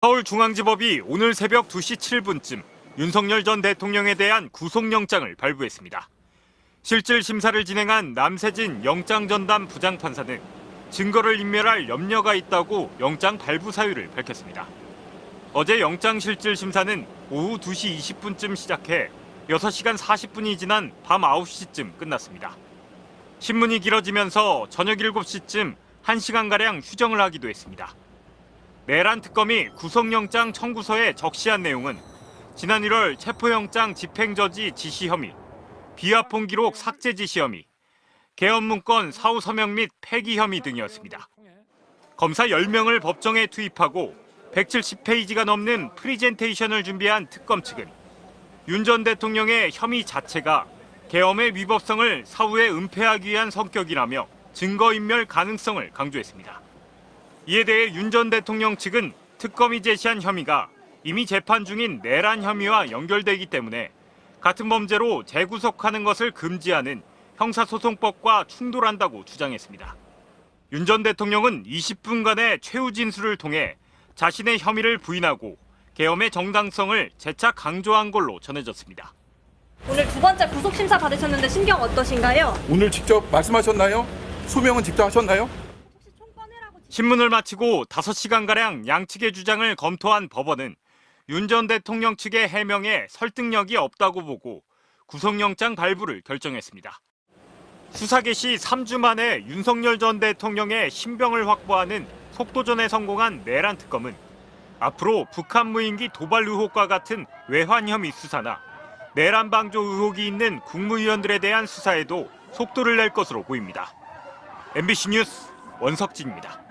서울중앙지법이 오늘 새벽 2시 7분쯤 윤석열 전 대통령에 대한 구속영장을 발부했습니다. 실질 심사를 진행한 남세진 영장전담 부장판사는 증거를 인멸할 염려가 있다고 영장 발부 사유를 밝혔습니다. 어제 영장 실질 심사는 오후 2시 20분쯤 시작해 6시간 40분이 지난 밤 9시쯤 끝났습니다. 신문이 길어지면서 저녁 7시쯤 1시간가량 휴정을 하기도 했습니다. 내란 특검이 구속영장 청구서에 적시한 내용은 지난 1월 체포영장 집행저지 지시 혐의, 비화폰 기록 삭제 지시 혐의, 개헌 문건 사후 서명 및 폐기 혐의 등이었습니다. 검사 10명을 법정에 투입하고 170페이지가 넘는 프리젠테이션을 준비한 특검 측은 윤 전 대통령의 혐의 자체가 계엄의 위법성을 사후에 은폐하기 위한 성격이라며 증거인멸 가능성을 강조했습니다. 이에 대해 윤 전 대통령 측은 특검이 제시한 혐의가 이미 재판 중인 내란 혐의와 연결되기 때문에 같은 범죄로 재구속하는 것을 금지하는 형사소송법과 충돌한다고 주장했습니다. 윤 전 대통령은 20분간의 최후 진술을 통해 자신의 혐의를 부인하고 계엄의 정당성을 재차 강조한 걸로 전해졌습니다. 오늘 두 번째 구속 심사 받으셨는데 신경 어떠신가요? 오늘 직접 말씀하셨나요? 소명은 직접 하셨나요? 신문을 마치고 5시간가량 양측의 주장을 검토한 법원은 윤 전 대통령 측의 해명에 설득력이 없다고 보고 구속영장 발부를 결정했습니다. 수사 개시 3주 만에 윤석열 전 대통령의 신병을 확보하는 속도전에 성공한 내란 특검은 앞으로 북한 무인기 도발 의혹과 같은 외환 혐의 수사나 내란 방조 의혹이 있는 국무위원들에 대한 수사에도 속도를 낼 것으로 보입니다. MBC 뉴스 원석진입니다.